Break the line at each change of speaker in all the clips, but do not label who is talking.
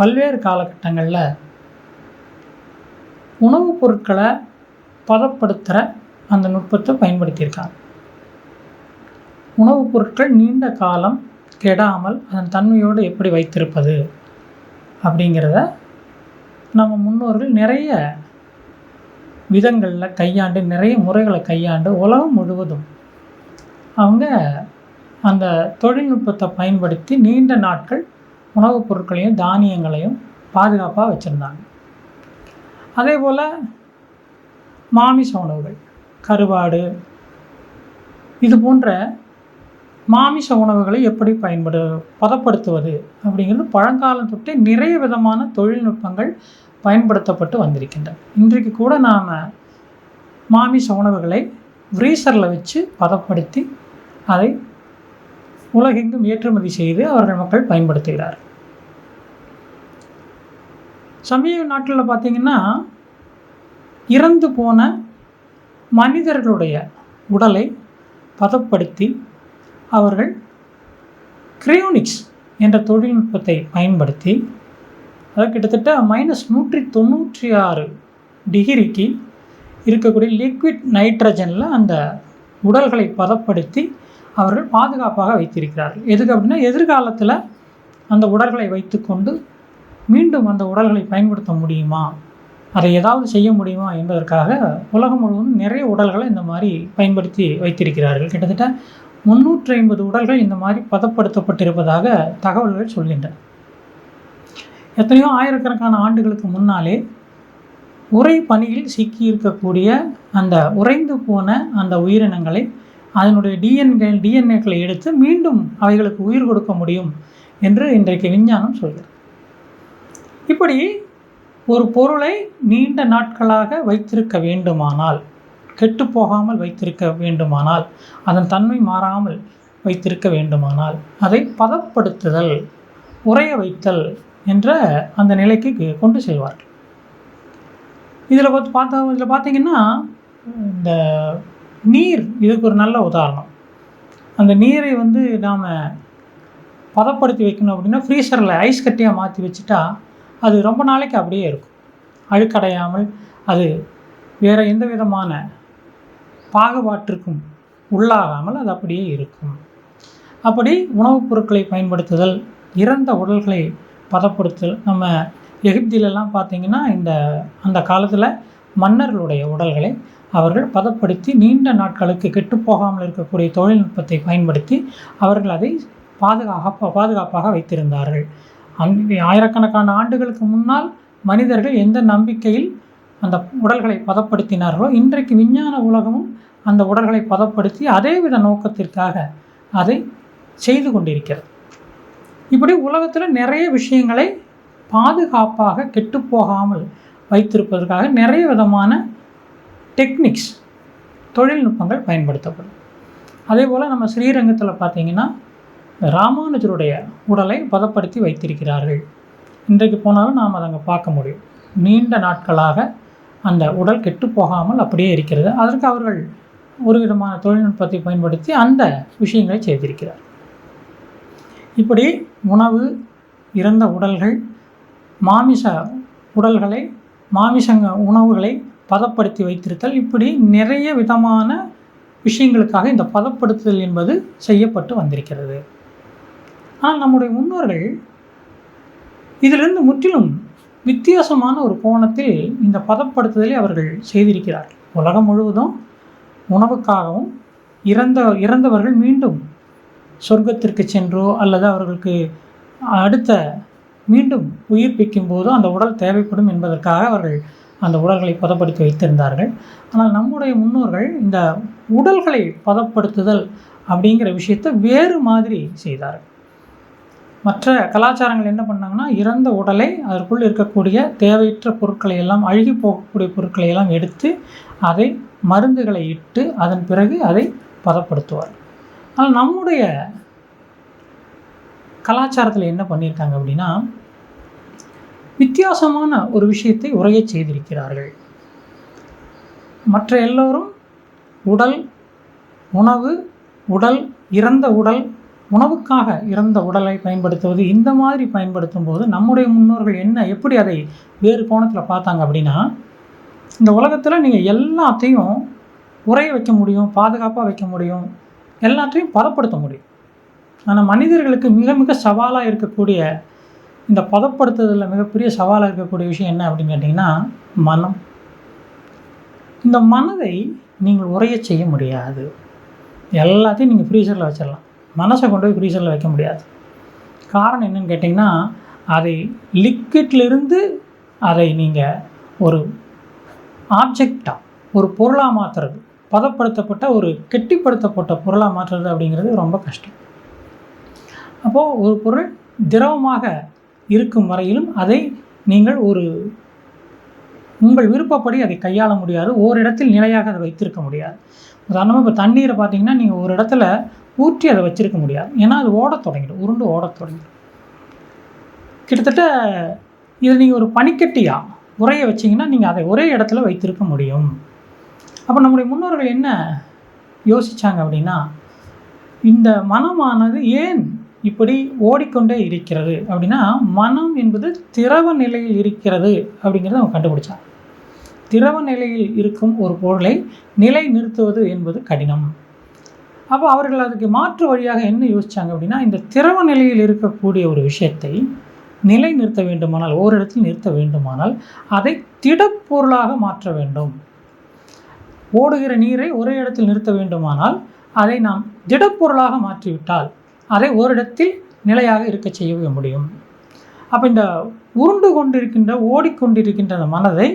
பல்வேறு காலகட்டங்களில் உணவுப் பொருட்களை பதப்படுத்துகிற அந்த நுட்பத்தை பயன்படுத்தியிருக்காங்க. உணவுப் பொருட்கள் நீண்ட காலம் கெடாமல் அதன் தன்மையோடு எப்படி வைத்திருப்பது அப்படிங்கிறத நம்ம முன்னோர்கள் நிறைய விதங்களில் கையாண்டு நிறைய முறைகளை கையாண்டு உலகம் முழுவதும் அவங்க அந்த தொழில்நுட்பத்தை பயன்படுத்தி நீண்ட நாட்கள் உணவுப் பொருட்களையும் தானியங்களையும் பாதுகாப்பாக வச்சுருந்தாங்க. அதே போல் மாமிச உணவுகள் கருவாடு இது போன்ற மாமிச உணவுகளை எப்படி பயன்படு பதப்படுத்துவது அப்படிங்கிறது பழங்காலம் தொட்டே நிறைய விதமான தொழில்நுட்பங்கள் பயன்படுத்தப்பட்டு வந்திருக்கின்றன. இன்றைக்கு கூட நாம் மாமிச உணவுகளை ஃப்ரீசரில் வச்சு பதப்படுத்தி அதை உலகெங்கும் ஏற்றுமதி செய்து அவர்கள் மக்கள் பயன்படுத்துகிறார். சமீப நாட்டில் பார்த்திங்கன்னா இறந்து போன மனிதர்களுடைய உடலை பதப்படுத்தி அவர்கள் கிரியோனிக்ஸ் என்ற தொழில்நுட்பத்தை பயன்படுத்தி அது கிட்டத்தட்ட மைனஸ் நூற்றி தொண்ணூற்றி ஆறு டிகிரிக்கு இருக்கக்கூடிய லிக்விட் நைட்ரஜனில் அந்த உடல்களை பதப்படுத்தி அவர்கள் பாதுகாப்பாக வைத்திருக்கிறார்கள். எதுக்கு அப்படின்னா எதிர்காலத்தில் அந்த உடல்களை வைத்துக்கொண்டு மீண்டும் அந்த உடல்களை பயன்படுத்த முடியுமா? அதை ஏதாவது செய்ய முடியுமா என்பதற்காக உலகம் முழுவதும் நிறைய உடல்களை இந்த மாதிரி பயன்படுத்தி வைத்திருக்கிறார்கள். கிட்டத்தட்ட முந்நூற்றி ஐம்பது உடல்கள் இந்த மாதிரி பதப்படுத்தப்பட்டிருப்பதாக தகவல்கள் சொல்கின்றன. எத்தனையோ ஆயிரக்கணக்கான ஆண்டுகளுக்கு முன்னாலே உரை பணியில் சிக்கி இருக்கக்கூடிய அந்த உறைந்து போன அந்த உயிரினங்களை அதனுடைய டிஎன்ஏ டிஎன்ஏக்களை எடுத்து மீண்டும் அவைகளுக்கு உயிர் கொடுக்க முடியும் என்று இன்றைக்கு விஞ்ஞானம் சொல்கிறது. இப்படி ஒரு பொருளை நீண்ட நாட்களாக வைத்திருக்க வேண்டுமானால் கெட்டு போகாமல் வைத்திருக்க வேண்டுமானால் அதன் தன்மை மாறாமல் வைத்திருக்க வேண்டுமானால் அதை பதப்படுத்துதல் உறைய வைத்தல் என்ற அந்த நிலைக்கு கொண்டு செல்வார்கள். இதில் பார்த்து பார்த்தா இதில் பார்த்தீங்கன்னா இந்த நீர் இதுக்கு ஒரு நல்ல உதாரணம். அந்த நீரை வந்து நாம் பதப்படுத்தி வைக்கணும் அப்படின்னா ஃப்ரீசரில் ஐஸ் கட்டியாக மாற்றி வச்சுட்டா அது ரொம்ப நாளைக்கு அப்படியே இருக்கும். அழுக்கடையாமல் அது வேறு எந்த விதமான பாகுபாட்டிற்கும் உள்ளாகாமல் அது அப்படியே இருக்கும். அப்படி உணவுப் பொருட்களை பயன்படுத்துதல் இறந்த உடல்களை பதப்படுத்தல் நம்ம எகிப்திலெல்லாம் பார்த்திங்கன்னா இந்த அந்த காலத்தில் மன்னர்களுடைய உடல்களை அவர்கள் பதப்படுத்தி நீண்ட நாட்களுக்கு கெட்டுப்போகாமல் இருக்கக்கூடிய தொழில்நுட்பத்தை பயன்படுத்தி அவர்கள் அதை பாதுகாக பாதுகாப்பாக வைத்திருந்தார்கள். அங்கே ஆயிரக்கணக்கான ஆண்டுகளுக்கு முன்னால் மனிதர்கள் எந்த நம்பிக்கையில் அந்த உடல்களை பதப்படுத்தினார்களோ இன்றைக்கு விஞ்ஞான உலகமும் அந்த உடல்களை பதப்படுத்தி அதேவித நோக்கத்திற்காக அதை செய்து கொண்டிருக்கிறது. இப்படி உலகத்தில் நிறைய விஷயங்களை பாதுகாப்பாக கெட்டுப்போகாமல் வைத்திருப்பதற்காக நிறைய விதமான டெக்னிக்ஸ் தொழில்நுட்பங்கள் பயன்படுத்தப்படும். அதே போல் நம்ம ஸ்ரீரங்கத்தில் பார்த்தீங்கன்னா ராமானுஜருடைய உடலை பதப்படுத்தி வைத்திருக்கிறார்கள். இன்றைக்கு போனாலும் நாம் அதை அங்கே பார்க்க முடியும். நீண்ட நாட்களாக அந்த உடல் கெட்டு போகாமல் அப்படியே இருக்கிறது. அதற்கு அவர்கள் ஒரு விதமான தொழில்நுட்பத்தை பயன்படுத்தி அந்த விஷயங்களை செய்திருக்கிறார். இப்படி உணவு இறந்த உடல்கள் மாமிச உடல்களை மாமிசங்க உணவுகளை பதப்படுத்தி வைத்திருத்தல். இப்படி நிறைய விதமான விஷயங்களுக்காக இந்த பதப்படுத்துதல் என்பது செய்யப்பட்டு வந்திருக்கிறது. ஆனால் நம்முடைய முன்னோர்கள் இதிலிருந்து முற்றிலும் வித்தியாசமான ஒரு கோணத்தில் இந்த பதப்படுத்துதலை அவர்கள் செய்திருக்கிறார்கள். உலகம் முழுவதும் உணவுக்காகவும் இறந்த இறந்தவர்கள் மீண்டும் சொர்க்கத்திற்கு சென்றோ அல்லது அவர்களுக்கு அடுத்த மீண்டும் உயிர்ப்பிக்கும் போது அந்த உடல் தேவைப்படும் என்பதற்காக அவர்கள் அந்த உடல்களை பதப்படுத்தி வைத்திருந்தார்கள். ஆனால் நம்முடைய முன்னோர்கள் இந்த உடல்களை பதப்படுத்துதல் அப்படிங்கிற விஷயத்தை வேறு மாதிரி செய்தார்கள். மற்ற கலாச்சாரங்கள் என்ன பண்ணாங்கன்னா இறந்த உடலை அதற்குள் இருக்கக்கூடிய தேவையற்ற பொருட்களை எல்லாம் அழுகி போகக்கூடிய பொருட்களை எல்லாம் எடுத்து அதை மருந்துகளை இட்டு அதன் பிறகு அதை பதப்படுத்துவார் ஆனால் நம்முடைய கலாச்சாரத்தில் என்ன பண்ணியிருக்காங்க அப்படின்னா வித்தியாசமான ஒரு விஷயத்தை உரையச் செய்திருக்கிறார்கள். மற்ற எல்லோரும் உடல் உணவு உடல் இறந்த உடல் உணவுக்காக இறந்த உடலை பயன்படுத்துவது இந்த மாதிரி பயன்படுத்தும் போது நம்முடைய முன்னோர்கள் என்ன எப்படி அதை வேறு கோணத்தில் பார்த்தாங்க அப்படின்னா இந்த உலகத்தில் நீங்கள் எல்லாத்தையும் உரைய வைக்க முடியும் பாதுகாப்பாக வைக்க முடியும் எல்லாத்தையும் பதப்படுத்த முடியும். ஆனால் மனிதர்களுக்கு மிக மிக சவாலாக இருக்கக்கூடிய இந்த பதப்படுத்துதலில் மிகப்பெரிய சவாலாக இருக்கக்கூடிய விஷயம் என்ன அப்படின்னு கேட்டிங்கன்னா மனம். இந்த மனதை நீங்கள் உரைய செய்ய முடியாது. எல்லாத்தையும் நீங்கள் ஃப்ரீசரில் வச்சிடலாம். மனசை கொண்டு போய் ஃப்ரீசரில் வைக்க முடியாது. காரணம் என்னன்னு கேட்டிங்கன்னா அதை லிக்விட்லேருந்து அதை நீங்கள் ஒரு ஆப்ஜெக்டாக ஒரு பொருளாக மாற்றுறது பதப்படுத்தப்பட்ட ஒரு கெட்டிப்படுத்தப்பட்ட பொருளாக மாற்றுறது அப்படிங்கிறது ரொம்ப கஷ்டம். அப்போது ஒரு பொருள் திரவமாக இருக்கும் வரையிலும் அதை நீங்கள் ஒரு உங்கள் விருப்பப்படி அதை கையாள முடியாது. ஓரிடத்தில் நிலையாக அதை வைத்திருக்க முடியாது. உதாரணமாக இப்போ தண்ணீரை பார்த்தீங்கன்னா நீங்கள் ஒரு இடத்துல ஊற்றி அதை வச்சிருக்க முடியாது. ஏன்னா அது ஓடத் தொடங்கிடும். உருண்டு ஓடத் தொடங்கிடும். கிட்டத்தட்ட இதை நீங்கள் ஒரு பனிக்கட்டியாக உரையை வச்சிங்கன்னா நீங்கள் அதை ஒரே இடத்துல வைத்திருக்க முடியும். அப்போ நம்முடைய முன்னோர்கள் என்ன யோசித்தாங்க அப்படின்னா இந்த மனமானது ஏன் இப்படி ஓடிக்கொண்டே இருக்கிறது. அப்படின்னா மனம் என்பது திரவ நிலையில் இருக்கிறது அப்படிங்கிறத அவன் கண்டுபிடிச்சான். திரவ நிலையில் இருக்கும் ஒரு பொருளை நிலை நிறுத்துவது என்பது கடினம். அப்போ அவர்கள் அதுக்கு மாற்று வழியாக என்ன யோசித்தாங்க அப்படின்னா இந்த திரவ நிலையில் இருக்கக்கூடிய ஒரு விஷயத்தை நிலை நிறுத்த வேண்டுமானால் ஓரிடத்தில் நிறுத்த வேண்டுமானால் அதை திடப்பொருளாக மாற்ற வேண்டும். ஓடுகிற நீரை ஒரே இடத்தில் நிறுத்த வேண்டுமானால் அதை நாம் திடப்பொருளாக மாற்றிவிட்டால் அதை ஓரிடத்தில் நிலையாக இருக்க செய்ய முடியும். அப்போ இந்த உருண்டு கொண்டிருக்கின்ற ஓடிக்கொண்டிருக்கின்ற அந்த மனதை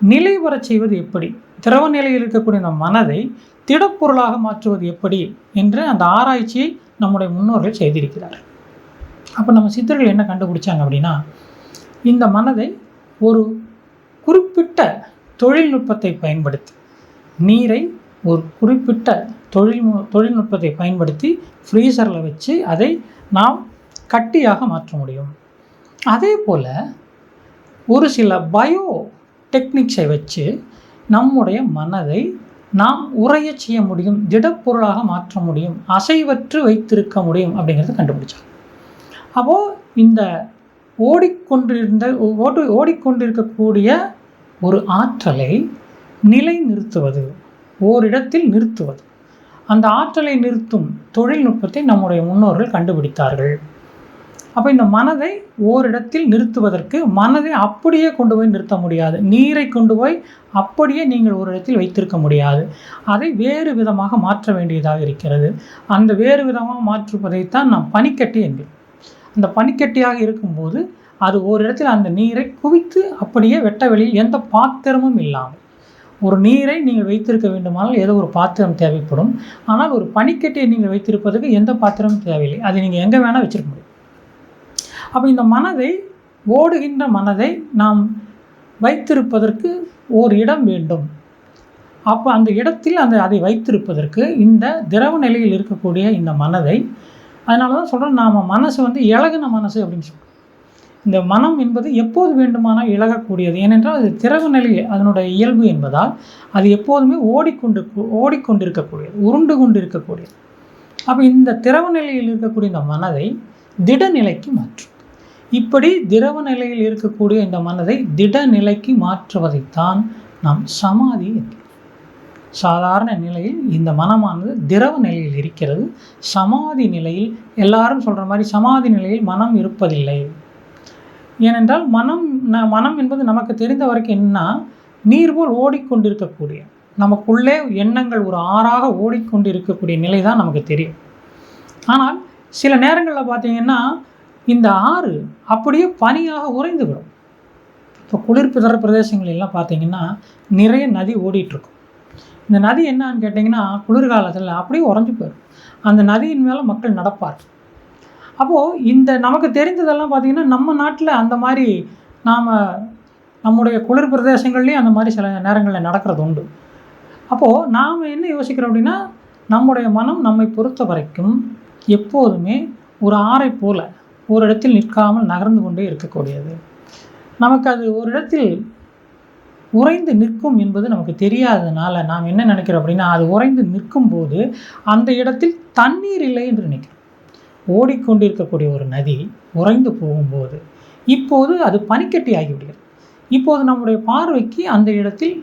நிலை வரச் செய்வது எப்படி? திரவ நிலையில் இருக்கக்கூடிய அந்த மனதை திடப்பொருளாக மாற்றுவது எப்படி? என்ற அந்த ஆராய்ச்சியை நம்முடைய முன்னோர்கள் செய்திருக்கிறார் அப்போ நம்ம சித்தர்கள் என்ன கண்டுபிடிச்சாங்க அப்படின்னா இந்த மனதை ஒரு குறிப்பிட்ட தொழில்நுட்பத்தை பயன்படுத்தி நீரை ஒரு குறிப்பிட்ட தொழில் தொழில்நுட்பத்தை பயன்படுத்தி ஃப்ரீசரில் வச்சு அதை நாம் கட்டியாக மாற்ற முடியும். அதே போல் ஒரு சில பயோ டெக்னிக்ஸை வச்சு நம்முடைய மனதை நாம் உரைய செய்ய முடியும் திடப்பொருளாக மாற்ற முடியும் அசைவற்று வைத்திருக்க முடியும் அப்படிங்கிறத கண்டுபிடிச்சாங்க அப்போது இந்த ஓடிக்கொண்டிருந்த ஓடி ஓடிக்கொண்டிருக்கக்கூடிய ஒரு ஆற்றலை நிலை நிறுத்துவது ஓரிடத்தில் நிறுத்துவது அந்த ஆற்றலை நிறுத்தும் தொழில்நுட்பத்தை நம்முடைய முன்னோர்கள் கண்டுபிடித்தார்கள். அப்போ இந்த மனதை ஓரிடத்தில் நிறுத்துவதற்கு மனதை அப்படியே கொண்டு போய் நிறுத்த முடியாது. நீரை கொண்டு போய் அப்படியே நீங்கள் ஒரு இடத்தில் வைத்திருக்க முடியாது. அதை வேறு விதமாக மாற்ற வேண்டியதாக இருக்கிறது. அந்த வேறு விதமாக மாற்றுவதைத்தான் நாம் பனிக்கட்டி என்கிறோம் அந்த பனிக்கட்டியாக இருக்கும்போது அது ஒரு இடத்தில் அந்த நீரை குவித்து அப்படியே வெட்ட வெளியில் எந்த பாத்திரமும் இல்லாமல் ஒரு நீரை நீங்கள் வைத்திருக்க வேண்டுமானால் ஏதோ ஒரு பாத்திரம் தேவைப்படும். ஆனால் ஒரு பனிக்கட்டியை நீங்கள் வைத்திருப்பதற்கு எந்த பாத்திரமும் தேவையில்லை. அதை நீங்கள் எங்கே வேணால் வச்சுருக்க முடியும். அப்போ இந்த மனதை ஓடுகின்ற மனதை நாம் வைத்திருப்பதற்கு ஓர் இடம் வேண்டும். அப்போ அந்த இடத்தில் அந்த அதை வைத்திருப்பதற்கு இந்த திரவ நிலையில் இருக்கக்கூடிய இந்த மனதை அதனால தான் சொல்கிறோம் நாம் மனசு வந்து இழகுன மனசு அப்படின்னு சொல்கிறோம் இந்த மனம் என்பது எப்போது வேண்டுமானால் இழகக்கூடியது? ஏனென்றால் அது திறவு நிலையில் அதனுடைய இயல்பு என்பதால் அது எப்போதுமே ஓடிக்கொண்டு ஓடிக்கொண்டிருக்கக்கூடியது உருண்டு கொண்டு இருக்கக்கூடியது அப்போ இந்த திறவு நிலையில் இருக்கக்கூடிய இந்த மனதை திடநிலைக்கு மாற்றும். இப்படி திரவ நிலையில் இருக்கக்கூடிய இந்த மனதை திடநிலைக்கு மாற்றுவதைத்தான் நாம் சமாதி சாதாரண நிலையில் இந்த மனமானது திரவ நிலையில் இருக்கிறது. சமாதி நிலையில் எல்லாரும் சொல்கிற மாதிரி சமாதி நிலையில் மனம் இருப்பதில்லை. ஏனென்றால் மனம் ந மனம் என்பது நமக்கு தெரிந்த வரைக்கும் என்னன்னா நீர் போல் ஓடிக்கொண்டிருக்கக்கூடிய நமக்குள்ளே எண்ணங்கள் ஒரு ஆறாக ஓடிக்கொண்டிருக்கக்கூடிய நிலை தான் நமக்கு தெரியும். ஆனால் சில நேரங்களில் பார்த்தீங்கன்னா இந்த ஆறு அப்படியே பனியாக உறைந்து விடும். இப்போ குளிர்பிதர பிரதேசங்கள் பிரதேசங்களெல்லாம் பார்த்தீங்கன்னா நிறைய நதி ஓடிட்டுருக்கும். இந்த நதி என்னன்னு கேட்டிங்கன்னா குளிர்காலத்தில் அப்படியே உறைஞ்சு போயிடும். அந்த நதியின் மேலே மக்கள் நடப்பார் அப்போது இந்த நமக்கு தெரிந்ததெல்லாம் பார்த்திங்கன்னா நம்ம நாட்டில் அந்த மாதிரி நாம் நம்முடைய குளிர் பிரதேசங்கள்லேயும் அந்த மாதிரி சில நேரங்களில் நடக்கிறது உண்டு. அப்போது நாம் என்ன யோசிக்கிறோம் அப்படின்னா நம்முடைய மனம் நம்மை பொறுத்த வரைக்கும் எப்போதுமே ஒரு ஆறை போல ஒரு இடத்தில் நிற்காமல் நகர்ந்து கொண்டே இருக்கக்கூடியது. நமக்கு அது ஒரு இடத்தில் உறைந்து நிற்கும் என்பது நமக்கு தெரியாததுனால நாம் என்ன நினைக்கிறோம் அப்படின்னா அது உறைந்து நிற்கும் போது அந்த இடத்தில் தண்ணீர் இல்லை என்று நினைக்கிறோம். ஓடிக்கொண்டிருக்கக்கூடிய ஒரு நதி உறைந்து போகும்போது இப்போது அது பனிக்கட்டி ஆகிவிடுகிறது. இப்போது நம்முடைய பார்வைக்கு அந்த இடத்தில்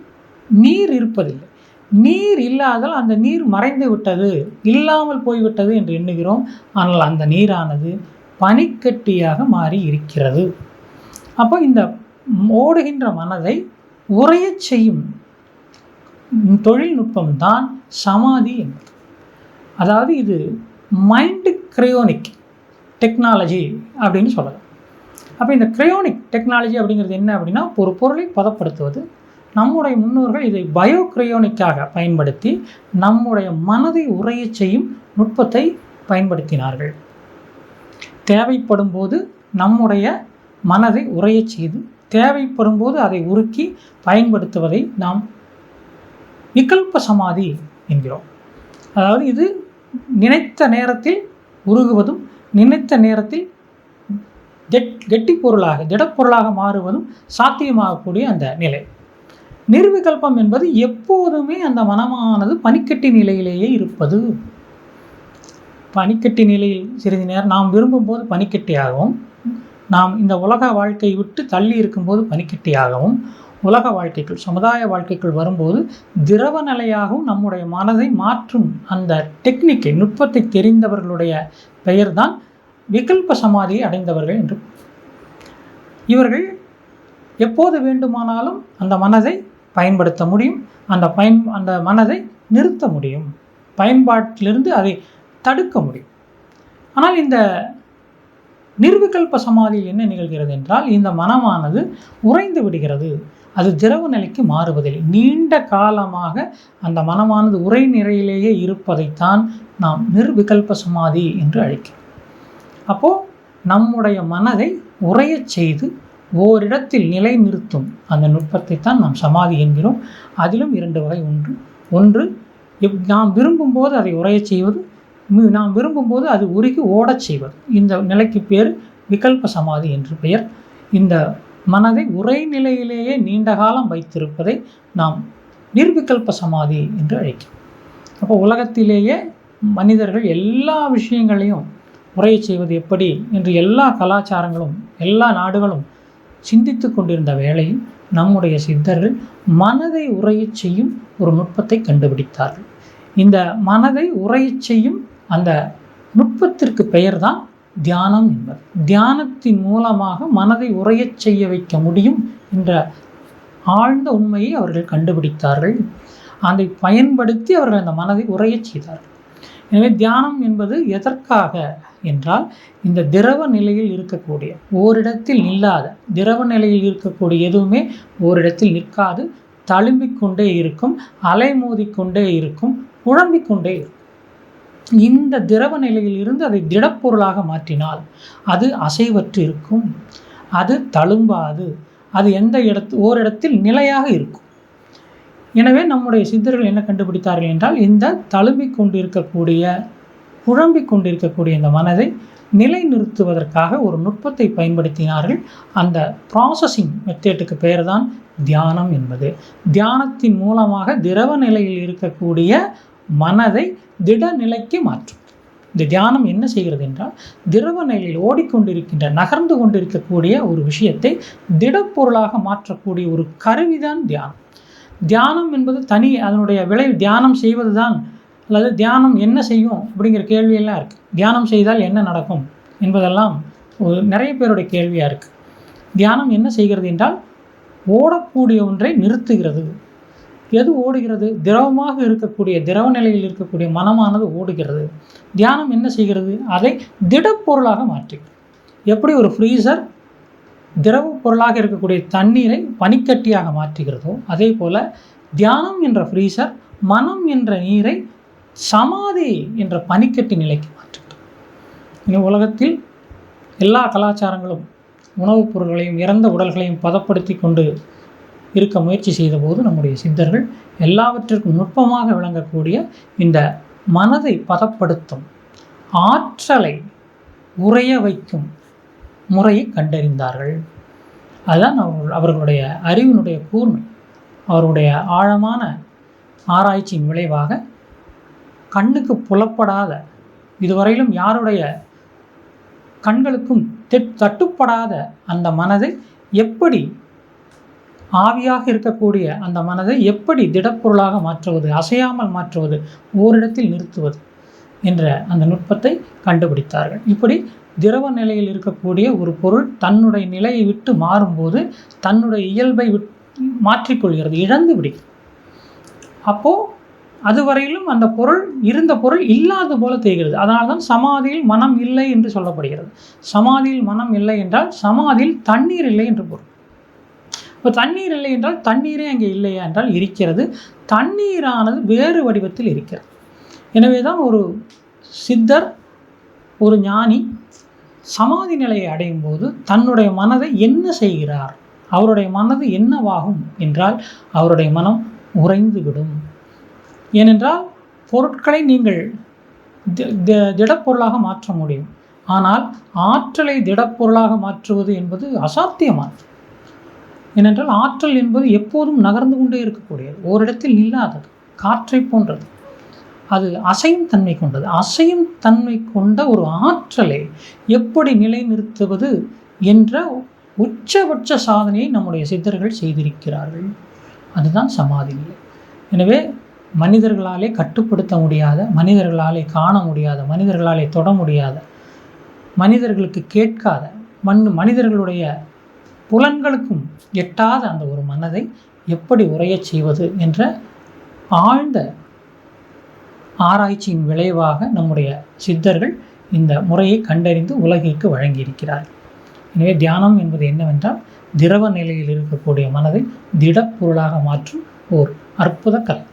நீர் இருப்பதில்லை. நீர் இல்லாதால் அந்த நீர் மறைந்து விட்டது இல்லாமல் போய்விட்டது என்று எண்ணுகிறோம். ஆனால் அந்த நீரானது பனிக்கட்டியாக மாறி இருக்கிறது. அப்போ இந்த ஓடுகின்ற மனதை உறையச் செய்யும் தொழில்நுட்பம்தான் சமாதி என்பது. அதாவது இது மைண்டு க்ரையோனிக் டெக்னாலஜி அப்படின்னு சொல்லலாம். அப்போ இந்த க்ரையோனிக் டெக்னாலஜி அப்படிங்கிறது என்ன அப்படின்னா ஒரு பொருளை பதப்படுத்துவது. நம்முடைய முன்னோர்கள் இதை பயோ க்ரையோனிக்காக பயன்படுத்தி நம்முடைய மனதை உறையச் செய்யும் நுட்பத்தை பயன்படுத்தினார்கள். தேவைப்படும் போது நம்முடைய மனதை உறையச் செய்து தேவைப்படும் போது அதை உருக்கி பயன்படுத்துவதை நாம் விகல்ப சமாதி என்கிறோம். அதாவது இது நினைத்த நேரத்தில் உருகுவதும் நினைத்த நேரத்தில் கெட் கெட்டி பொருளாக திடப்பொருளாக மாறுவதும் சாத்தியமாகக்கூடிய அந்த நிலை. நிர்விகல்பம் என்பது எப்போதுமே அந்த மனமானது பனிக்கட்டி நிலையிலேயே இருப்பது. பனிக்கட்டி நிலையில் சிறிது நேரம் நாம் விரும்பும்போது பனிக்கட்டியாகவும் நாம் இந்த உலக வாழ்க்கை விட்டு தள்ளி இருக்கும்போது பனிக்கட்டியாகவும் உலக வாழ்க்கைக்குள் சமுதாய வாழ்க்கைக்குள் வரும்போது திரவ நிலையாகவும் நம்முடைய மனதை மாற்றும் அந்த டெக்னிக்கை நுட்பத்தை தெரிந்தவர்களுடைய பெயர்தான் விகல்ப சமாதியை அடைந்தவர்கள் என்று. இவர்கள் எப்போது வேண்டுமானாலும் அந்த மனதை பயன்படுத்த முடியும். அந்த பயன் அந்த மனதை நிறுத்த முடியும். பயன்பாட்டிலிருந்து அதை தடுக்க முடியும். ஆனால் இந்த நிர்விகல்ப சமாதியில் என்ன நிகழ்கிறது என்றால் இந்த மனமானது உறைந்து விடுகிறது. அது திரவ நிலைக்கு மாறுவதில்லை. நீண்ட காலமாக அந்த மனமானது உரை நிறையிலேயே இருப்பதைத்தான் நாம் நிர்விகல்ப சமாதி என்று அழைக்கிறோம். அப்போது நம்முடைய மனதை உரையச் செய்து ஓரிடத்தில் நிலை நிறுத்தும் அந்த நுட்பத்தை தான் நாம் சமாதி என்கிறோம். அதிலும் இரண்டு வகை ஒன்று ஒன்று எப் நாம் விரும்பும்போது அதை உரையச் செய்வது நாம் விரும்பும்போது அது உருகி ஓடச் செய்வது. இந்த நிலைக்கு பேர் விகல்ப சமாதி என்று பெயர். இந்த மனதை உரைநிலையிலேயே நீண்ட காலம் வைத்திருப்பதை நாம் நிர்விகல்ப சமாதி என்று அழைக்கிறோம். அப்போ உலகத்திலேயே மனிதர்கள் எல்லா விஷயங்களையும் உரையை செய்வது எப்படி என்று எல்லா கலாச்சாரங்களும் எல்லா நாடுகளும் சிந்தித்து கொண்டிருந்த வேளையில் நம்முடைய சித்தர்கள் மனதை உரையச் செய்யும் ஒரு நுட்பத்தை கண்டுபிடித்தார்கள். இந்த மனதை உரையச் செய்யும் அந்த நுட்பத்திற்கு பெயர்தான் தியானம் என்பது. தியானத்தின் மூலமாக மனதை உரையச் செய்ய வைக்க முடியும் என்ற ஆழ்ந்த உண்மையை அவர்கள் கண்டுபிடித்தார்கள். அதை பயன்படுத்தி அவர்கள் அந்த மனதை உரையச் செய்தார்கள். எனவே தியானம் என்பது எதற்காக என்றால் இந்த திரவ நிலையில் இருக்கக்கூடிய ஓரிடத்தில் நில்லாத திரவ நிலையில் இருக்கக்கூடிய எதுவுமே ஓரிடத்தில் நிற்காது தழும்பிக் கொண்டே இருக்கும் அலைமோதிக்கொண்டே இருக்கும் குழம்பிக்கொண்டே இருக்கும். இந்த திரவ நிலையில் இருந்து அதை திடப்பொருளாக மாற்றினால் அது அசைவற்று இருக்கும் அது தழும்பாது. அது எந்த இடத்து ஓரிடத்தில் நிலையாக இருக்கும். எனவே நம்முடைய சித்தர்கள் என்ன கண்டுபிடித்தார்கள் என்றால் இந்த தழும்பிக் கொண்டிருக்கக்கூடிய குழம்பிக் கொண்டிருக்கக்கூடிய இந்த மனதை நிலைநிறுத்துவதற்காக ஒரு நுட்பத்தை பயன்படுத்தினார்கள். அந்த ப்ராசஸிங் மெத்தேட்டுக்கு பெயர் தான் தியானம் என்பது. தியானத்தின் மூலமாக திரவ நிலையில் இருக்கக்கூடிய மனதை திட நிலைக்கு மாற்றும். இந்த தியானம் என்ன செய்கிறது என்றால் திரவ நிலையில் ஓடிக்கொண்டிருக்கின்ற நகர்ந்து கொண்டிருக்கக்கூடிய ஒரு விஷயத்தை திடப்பொருளாக மாற்றக்கூடிய ஒரு கருவிதான் தியானம். தியானம் என்பது தனி அதனுடைய விளை தியானம் செய்வது தான் அல்லது தியானம் என்ன செய்யும் அப்படிங்கிற கேள்வியெல்லாம் இருக்குது தியானம் செய்தால் என்ன நடக்கும் என்பதெல்லாம் ஒரு நிறைய பேருடைய கேள்வியாக இருக்குது தியானம் என்ன செய்கிறது என்றால் ஓடக்கூடிய ஒன்றை நிறுத்துகிறது. எது ஓடுகிறது? திரவமாக இருக்கக்கூடிய திரவ நிலையில் இருக்கக்கூடிய மனமானது ஓடுகிறது. தியானம் என்ன செய்கிறது? அதை திடப்பொருளாக மாற்றுகிறது எப்படி ஒரு ஃப்ரீசர் திரவ பொருளாக இருக்கக்கூடிய தண்ணீரை பனிக்கட்டியாக மாற்றுகிறதோ அதே போல் தியானம் என்ற ஃப்ரீசர் மனம் என்ற நீரை சமாதி என்ற பனிக்கட்டி நிலைக்கு மாற்றுகிறது. இனி உலகத்தில் எல்லா கலாச்சாரங்களும் உணவுப் பொருள்களையும் இறந்த உடல்களையும் பதப்படுத்தி கொண்டு இருக்க முயற்சி செய்தபோது நம்முடைய சித்தர்கள் எல்லாவற்றிற்கும் நுட்பமாக விளங்கக்கூடிய இந்த மனதை பதப்படுத்தும் ஆற்றலை உறைய வைக்கும் முறையை கண்டறிந்தார்கள். அதுதான் அவர்கள் அவர்களுடைய அறிவினுடைய கூர்மை. அவருடைய ஆழமான ஆராய்ச்சியின் விளைவாக கண்ணுக்கு புலப்படாத இதுவரையிலும் யாருடைய கண்களுக்கும் தட்டுப்படாத அந்த மனதை எப்படி ஆவியாக இருக்கக்கூடிய அந்த மனதை எப்படி திடப்பொருளாக மாற்றுவது அசையாமல் மாற்றுவது ஓரிடத்தில் நிறுத்துவது என்ற அந்த நுட்பத்தை கண்டுபிடித்தார்கள். இப்படி திரவ நிலையில் இருக்கக்கூடிய ஒரு பொருள் தன்னுடைய நிலையை விட்டு மாறும்போது தன்னுடைய இயல்பை விட் மாற்றிக்கொள்கிறது இழந்து விடுகிறது. அப்போது அதுவரையிலும் அந்த பொருள் இருந்த பொருள் இல்லாத போல தெரிகிறது. அதனால தான் சமாதியில் மனம் இல்லை என்று சொல்லப்படுகிறது. சமாதியில் மனம் இல்லை என்றால் சமாதியில் தண்ணீர் இல்லை என்று பொருள். இப்போ தண்ணீர் இல்லை என்றால் தண்ணீரே அங்கே இல்லையா என்றால் இருக்கிறது. தண்ணீரானது வேறு வடிவத்தில் இருக்கிறது. எனவே தான் ஒரு சித்தர் ஒரு ஞானி சமாதி நிலையை அடையும் போது தன்னுடைய மனதை என்ன செய்கிறார்? அவருடைய மனது என்னவாகும் என்றால் அவருடைய மனம் உறைந்துவிடும் ஏனென்றால் பொருட்களை நீங்கள் திடப்பொருளாக மாற்ற முடியும். ஆனால் ஆற்றலை திடப்பொருளாக மாற்றுவது என்பது அசாத்தியமானது. ஏனென்றால் ஆற்றல் என்பது எப்போதும் நகர்ந்து கொண்டே இருக்கக்கூடியது. ஓரிடத்தில் நில்லாதது காற்றை போன்றது. அது அசையும் தன்மை கொண்டது. அசையும் தன்மை கொண்ட ஒரு ஆற்றலை எப்படி நிலைநிறுத்துவது என்ற உச்சபட்ச சாதனையை நம்முடைய சித்தர்கள் செய்திருக்கிறார்கள். அதுதான் சமாதி நிலை. எனவே மனிதர்களாலே கட்டுப்படுத்த முடியாத மனிதர்களாலே காண முடியாத மனிதர்களாலே தொட முடியாத மனிதர்களுக்கு கேட்காத மண் மனிதர்களுடைய புலன்களுக்கும் எட்டாத அந்த ஒரு மனதை எப்படி உரையச் செய்வது என்ற ஆழ்ந்த ஆராய்ச்சியின் விளைவாக நம்முடைய சித்தர்கள் இந்த முறையை கண்டறிந்து உலகிற்கு வழங்கியிருக்கிறார்கள். எனவே தியானம் என்பது என்னவென்றால் திரவ நிலையில் இருக்கக்கூடிய மனதை திடப்பொருளாக மாற்றும் ஓர் அற்புத கலை.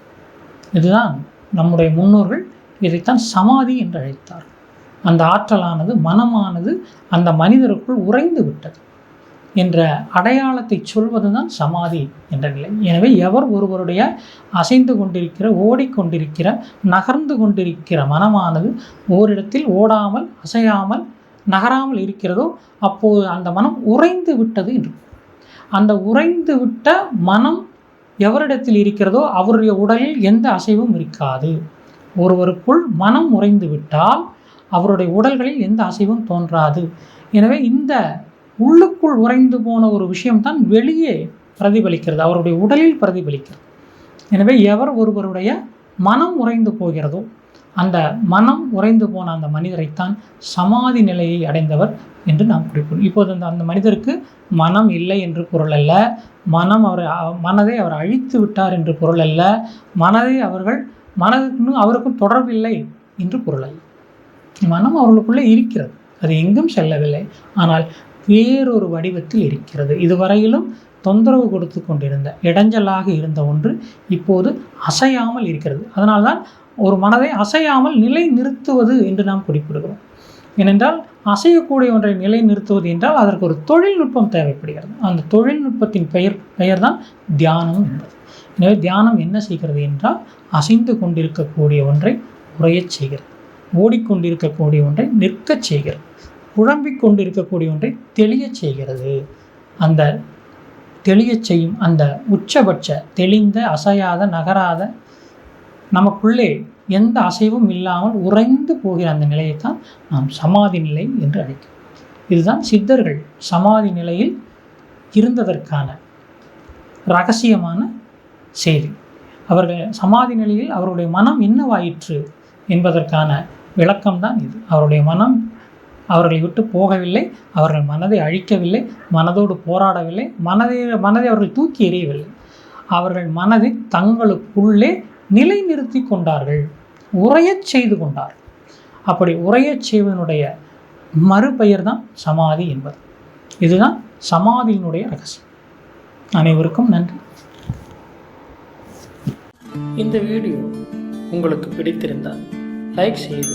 இதுதான் நம்முடைய முன்னோர்கள் இதைத்தான் சமாதி என்று அழைத்தார் அந்த ஆற்றலானது மனமானது அந்த மனிதருக்குள் உறைந்து விட்டது. என்ற அடையாளத்தை சொல்வதுதான் சமாதி என்ற நிலை. எனவே எவர் ஒருவருடைய அசைந்து கொண்டிருக்கிற ஓடிக்கொண்டிருக்கிற நகர்ந்து கொண்டிருக்கிற மனமானது ஓரிடத்தில் ஓடாமல் அசையாமல் நகராமல் இருக்கிறதோ அப்போது அந்த மனம் உறைந்து விட்டது என்று. அந்த உறைந்து விட்ட மனம் எவரிடத்தில் இருக்கிறதோ அவருடைய உடலில் எந்த அசைவும் இருக்காது. ஒருவருக்குள் மனம் உறைந்து விட்டால் அவருடைய உடல்களில் எந்த அசைவும் தோன்றாது. எனவே இந்த உள்ளுக்குள் உறைந்து போன ஒரு விஷயம்தான் வெளியே பிரதிபலிக்கிறது அவருடைய உடலில் பிரதிபலிக்கிறது. எனவே எவர் ஒருவருடைய மனம் உறைந்து போகிறதோ அந்த மனம் உறைந்து போன அந்த மனிதரைத்தான் சமாதி நிலையை அடைந்தவர் என்று நாம் குறிப்பிடும் இப்போது அந்த அந்த மனிதருக்கு மனம் இல்லை என்று பொருள் அல்ல மனம் அவர் மனதை அவர் அழித்து விட்டார் என்று பொருள் அல்ல மனதை அவர்கள் மனதுக்கு அவருக்கும் தொடர்பில்லை என்று பொருள் அல்ல. மனம் அவர்களுக்குள்ளே இருக்கிறது அது எங்கும் செல்லவில்லை. ஆனால் வேறொரு வடிவத்தில் இருக்கிறது. இதுவரையிலும் தொந்தரவு கொடுத்து கொண்டிருந்த இடைஞ்சலாக இருந்த ஒன்று இப்போது அசையாமல் இருக்கிறது. அதனால்தான் ஒரு மனதை அசையாமல் நிலை நிறுத்துவது என்று நாம் குறிப்பிடுகிறோம். ஏனென்றால் அசையக்கூடிய ஒன்றை நிலை நிறுத்துவது என்றால் அதற்கு ஒரு தொழில்நுட்பம் தேவைப்படுகிறது. அந்த தொழில்நுட்பத்தின் பெயர் பெயர் தான் தியானம் என்பது. எனவே தியானம் என்ன செய்கிறது என்றால் அசைந்து கொண்டிருக்கக்கூடிய ஒன்றை உரையச் செய்கிறது. ஓடிக்கொண்டிருக்கக்கூடிய ஒன்றை நிற்கச் செய்கிறது. குழம்பிக் கொண்டிருக்கக்கூடிய ஒன்றை தெளியச் செய்கிறது. அந்த தெளியச் செய்யும் அந்த உச்சபட்ச தெளிந்த அசையாத நகராத நமக்குள்ளே எந்த அசைவும் இல்லாமல் உறைந்து போகிற அந்த நிலையைத்தான் நாம் சமாதி நிலை என்று அழைக்கிறோம். இதுதான் சித்தர்கள் சமாதி நிலையில் இருந்ததற்கான ரகசியமான செய்தி. அவர்கள் சமாதி நிலையில் அவருடைய மனம் என்னவாயிற்று என்பதற்கான விளக்கம்தான் இது. அவருடைய மனம் அவர்களை விட்டு போகவில்லை அவர்கள் மனதை அழிக்கவில்லை மனதோடு போராடவில்லை மனதை மனதை அவர்கள் தூக்கி எறியவில்லை. அவர்கள் மனதை தங்களுக்குள்ளே நிலைநிறுத்தி கொண்டார்கள் உரையச் செய்து கொண்டார் அப்படி உரையச் செய்வனுடைய மறுபெயர் தான் சமாதி என்பது. இதுதான் சமாதியினுடைய ரகசியம். அனைவருக்கும் நன்றி. இந்த வீடியோ உங்களுக்கு பிடித்திருந்தால் லைக் செய்து